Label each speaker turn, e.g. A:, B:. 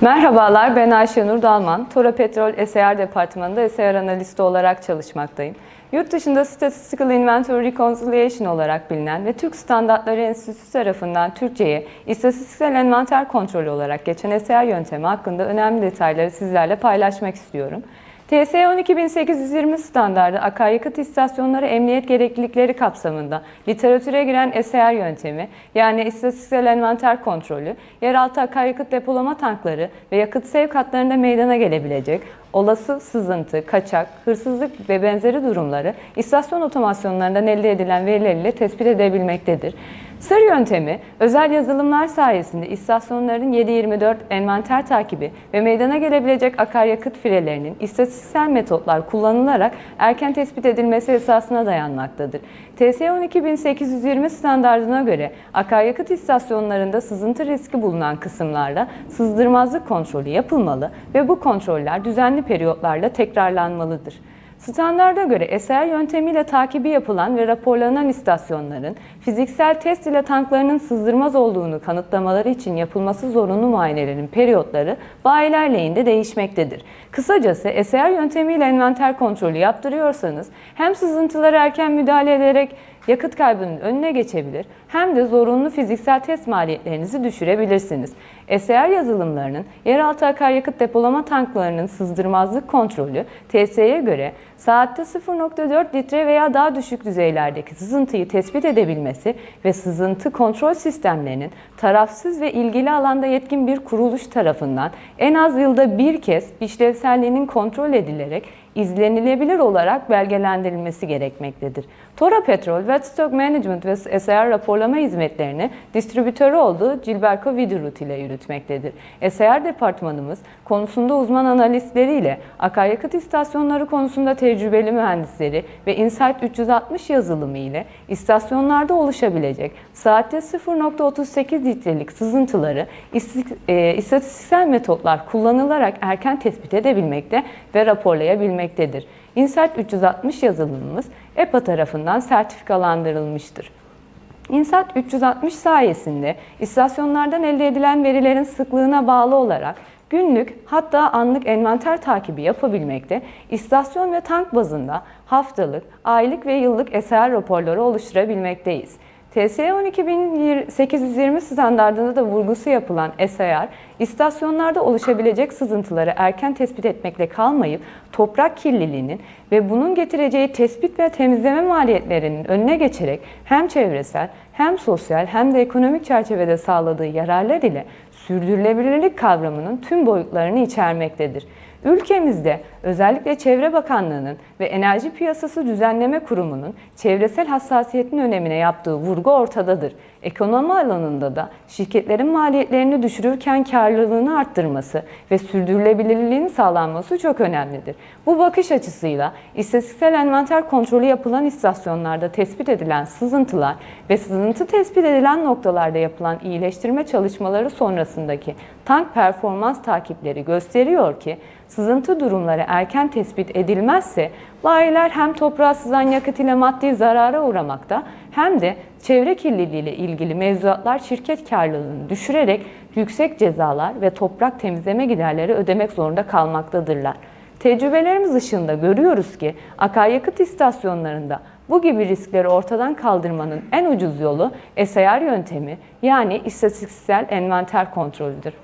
A: Merhabalar, ben Ayşenur Dalman. Tora Petrol SER Departmanı'nda SER analisti olarak çalışmaktayım. Yurt dışında Statistical Inventory Reconciliation olarak bilinen ve Türk Standartları Enstitüsü tarafından Türkçe'ye istatistiksel envanter kontrolü olarak geçen SER yöntemi hakkında önemli detayları sizlerle paylaşmak istiyorum. TS 12820 standardı akaryakıt istasyonları emniyet gereklilikleri kapsamında literatüre giren SER yöntemi yani istatistiksel envanter kontrolü, yeraltı akaryakıt depolama tankları ve yakıt sevk hatlarında meydana gelebilecek olası sızıntı, kaçak, hırsızlık ve benzeri durumları istasyon otomasyonlarından elde edilen veriler ile tespit edebilmektedir. Sır yöntemi, özel yazılımlar sayesinde istasyonların 7-24 envanter takibi ve meydana gelebilecek akaryakıt firelerinin istatistiksel metotlar kullanılarak erken tespit edilmesi esasına dayanmaktadır. TS 12820 standartına göre akaryakıt istasyonlarında sızıntı riski bulunan kısımlarda sızdırmazlık kontrolü yapılmalı ve bu kontroller düzenli periyotlarla tekrarlanmalıdır. Standarda göre eser yöntemiyle takibi yapılan ve raporlanan istasyonların fiziksel test ile tanklarının sızdırmaz olduğunu kanıtlamaları için yapılması zorunlu muayenelerin periyotları bayiler lehinde değişmektedir. Kısacası eser yöntemiyle envanter kontrolü yaptırıyorsanız hem sızıntılara erken müdahale ederek yakıt kaybının önüne geçebilir hem de zorunlu fiziksel test maliyetlerinizi düşürebilirsiniz. SR yazılımlarının yeraltı akaryakıt depolama tanklarının sızdırmazlık kontrolü TS'ye göre saatte 0.4 litre veya daha düşük düzeylerdeki sızıntıyı tespit edebilmesi ve sızıntı kontrol sistemlerinin tarafsız ve ilgili alanda yetkin bir kuruluş tarafından en az yılda bir kez işlevselliğinin kontrol edilerek izlenilebilir olarak belgelendirilmesi gerekmektedir. Tora Petrol, Wet Stock Management ve SAR raporlama hizmetlerini distribütörü olduğu Gilberco Vidurut ile yürütmektedir. SAR departmanımız konusunda uzman analistleriyle akaryakıt istasyonları konusunda tecrübeli mühendisleri ve Insight 360 yazılımı ile istasyonlarda oluşabilecek saatte 0.38 litrelik sızıntıları e, istatistiksel metotlar kullanılarak erken tespit edebilmekte ve raporlayabilmektedir. Insight 360 yazılımımız EPA tarafından sertifikalandırılmıştır. İnsat 360 sayesinde istasyonlardan elde edilen verilerin sıklığına bağlı olarak günlük hatta anlık envanter takibi yapabilmekte, istasyon ve tank bazında haftalık, aylık ve yıllık eser raporları oluşturabilmekteyiz. TSE 12820 standartında da vurgusu yapılan SAR, istasyonlarda oluşabilecek sızıntıları erken tespit etmekle kalmayıp toprak kirliliğinin ve bunun getireceği tespit ve temizleme maliyetlerinin önüne geçerek hem çevresel hem sosyal hem de ekonomik çerçevede sağladığı yararlar ile sürdürülebilirlik kavramının tüm boyutlarını içermektedir. Ülkemizde özellikle Çevre Bakanlığı'nın ve Enerji Piyasası Düzenleme Kurumu'nun çevresel hassasiyetin önemine yaptığı vurgu ortadadır. Ekonomi alanında da şirketlerin maliyetlerini düşürürken karlılığını arttırması ve sürdürülebilirliğin sağlanması çok önemlidir. Bu bakış açısıyla istatistiksel envanter kontrolü yapılan istasyonlarda tespit edilen sızıntılar ve sızıntı tespit edilen noktalarda yapılan iyileştirme çalışmaları sonrasındaki tank performans takipleri gösteriyor ki sızıntı durumları erken tespit edilmezse bayiler hem toprağa sızan yakıt ile maddi zarara uğramakta hem de çevre kirliliği ile ilgili mevzuatlar şirket karlılığını düşürerek yüksek cezalar ve toprak temizleme giderleri ödemek zorunda kalmaktadırlar. Tecrübelerimiz ışığında görüyoruz ki akaryakıt istasyonlarında bu gibi riskleri ortadan kaldırmanın en ucuz yolu SAR yöntemi yani istatistiksel envanter kontrolüdür.